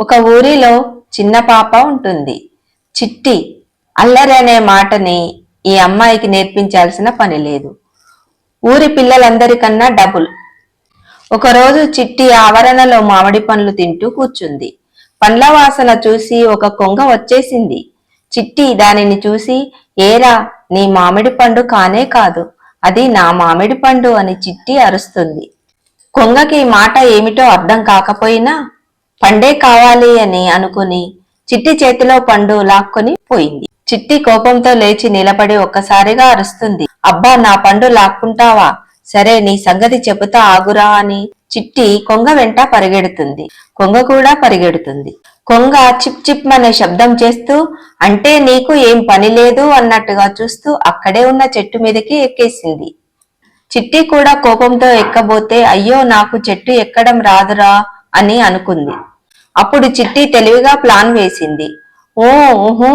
ఒక ఊరిలో చిన్న పాప ఉంటుంది. చిట్టి అల్లరి అనే మాటని ఈ అమ్మాయికి నేర్పించాల్సిన పని లేదు. ఊరి పిల్లలందరికన్నా డబుల్. ఒకరోజు చిట్టి ఆవరణలో మామిడి పండ్లు తింటూ కూర్చుంది. పండ్ల వాసన చూసి ఒక కొంగ వచ్చేసింది. చిట్టి దానిని చూసి ఏరా నీ మామిడి పండు కానే కాదు. అది నా మామిడి పండు అని చిట్టి అరుస్తుంది. కొంగకి మాట ఏమిటో అర్థం కాకపోయినా పండే కావాలి అని అనుకుని చిట్టి చేతిలో పండు లాక్కొని పోయింది. చిట్టి కోపంతో లేచి నిలబడి ఒక్కసారిగా అరుస్తుంది. అబ్బా నా పండు లాక్కుంటావా? సరే నీ సంగతి చెబుతా ఆగురా అని చిట్టి కొంగ వెంట పరిగెడుతుంది. కొంగ కూడా పరిగెడుతుంది. కొంగ చిప్ చిప్ అనే శబ్దం చేస్తూ అంటే నీకు ఏం పని లేదు అన్నట్టుగా చూస్తూ అక్కడే ఉన్న చెట్టు మీదకి ఎక్కేసింది. చిట్టి కూడా కోపంతో ఎక్కబోతే అయ్యో నాకు చెట్టు ఎక్కడం రాదురా అని అనుకుంది. అప్పుడు చిట్టి తెలివిగా ప్లాన్ వేసింది. ఓ ఊహూ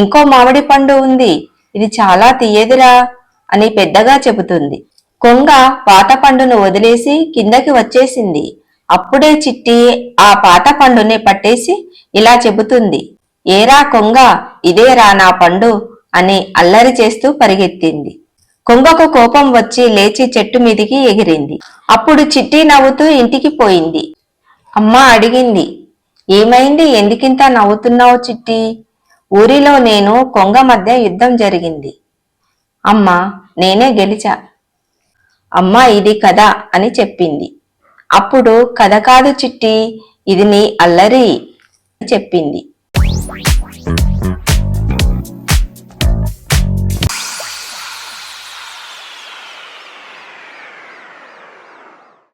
ఇంకో మామిడి పండు ఉంది. ఇది చాలా తీయదిరా అని పెద్దగా చెబుతుంది. కొంగ పాత పండును వదిలేసి కిందకి వచ్చేసింది. అప్పుడే చిట్టి ఆ పాత పండుని పట్టేసి ఇలా చెబుతుంది. ఏరా కొంగ ఇదేరా నా పండు అని అల్లరి చేస్తూ పరిగెత్తింది. కొంగకు కోపం వచ్చి లేచి చెట్టు మీదికి ఎగిరింది. అప్పుడు చిట్టి నవ్వుతూ ఇంటికి పోయింది. అమ్మ అడిగింది ఏమైంది? ఎందుకింత నవ్వుతున్నావు చిట్టి? ఊరిలో నేను కొంగ మధ్య యుద్ధం జరిగింది. అమ్మ నేనే గెలిచా. అమ్మ ఇది కథ అని చెప్పింది. అప్పుడు కథ కాదు చిట్టి ఇది నీ అల్లరి అని చెప్పింది.